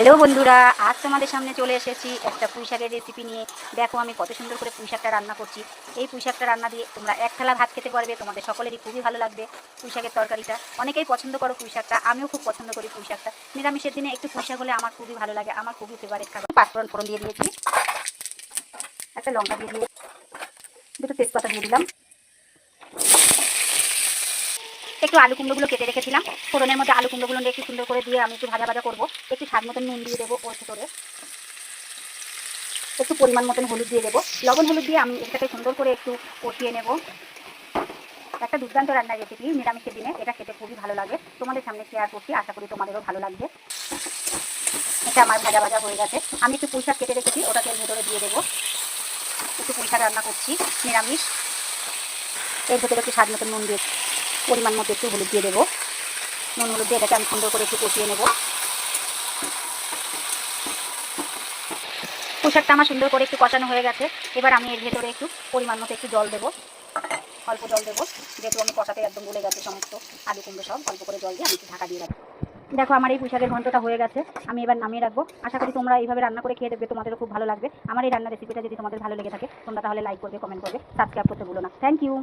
Hello বন্ধুরা, আজ তোমাদের সামনে চলে এসেছি একটা পুঁই শাকের রেসিপি নিয়ে। দেখো আমি কত সুন্দর করে পুঁই শাকটা রান্না করছি। এই পুঁই শাকটা রান্না দিয়ে তোমরা এক থালা ভাত খেতে পারবে, তোমাদের সকলেরই খুবই ভালো লাগবে পুঁই শাকের তরকারিটা। অনেকেই পছন্দ করো পুঁই শাকটা আমিও খুব পছন্দ করি পুঁই শাকটা নিরামিষের দিনে একটু পুঁই শাক হলে আমার খুবই ভালো লাগে, আমার খুবই ফেভারিট খাবার। পাঁচফোড়ন ফোড়ন দিয়ে দিয়েছি, একটা লঙ্কা দিয়ে দিয়ে দুটো তেজপাতা দিয়ে দিলাম। একটু আলু কুমড়োগুলো কেটে রেখেছিলাম। ফোড়নের মধ্যে আলু কুমড়োগুলো একটু সুন্দর করে দিয়ে আমি একটু ভাজা ভাজা করব। একটু স্বাদ মতন নুন দিয়ে দেবো ওর ভেতরে। একটু পরিমাণ মতন হলুদ দিয়ে দেবো। লবণ হলুদ দিয়ে আমি এটাকে সুন্দর করে একটু কষিয়ে নেব। একটা দুর্দান্ত রান্নার রেসিপি নিরামিষের দিনে এটা খেতে খুবই ভালো লাগে। তোমাদের সামনে শেয়ার করছি। আশা করি তোমাদেরও ভালো লাগবে। এটা আমার ভাজা ভাজা হয়ে গেছে। আমি একটু পুঁই শাক কেটে রেখেছি। ওটাকে ভেতরে দিয়ে দেবো। একটু পুঁই শাক রান্না করছি। নিরামিষ। এর ভেতরে একটু স্বাদ মতন নুন দিয়ে পরিমাণ মতো একটু হলুদ দিয়ে দেবো। নুন হলুদ দিয়ে এটাকে আমি সুন্দর করে একটু কষিয়ে নেব। পোশাকটা আমার সুন্দর করে একটু কষানো হয়ে গেছে। এবার আমি এর ভেতরে একটু পরিমাণ মতো একটু জল দেবো। অল্প জল দেবো। যেহেতু আমি কষাতে একদম গলে গেছে সমস্ত আলু কুমড়ো সব, অল্প করে জল দিয়ে আমি একটু ঢাকা দিয়ে রাখব। দেখো, আমার এই পুঁশাকের ঘন্টটা হয়ে গেছে। আমি এবার নামিয়ে রাখব। আশা করি তোমরা এইভাবে রান্না করে খেয়ে দেখবে। তোমাদেরও খুব ভালো লাগবে। আমার এই রান্নার রেসিপিটা যদি তোমাদের ভালো লেগে থাকে, তোমরা তাহলে লাইক করবে কমেন্ট করবে সাবস্ক্রাইব করতে ভুলো না। Thank you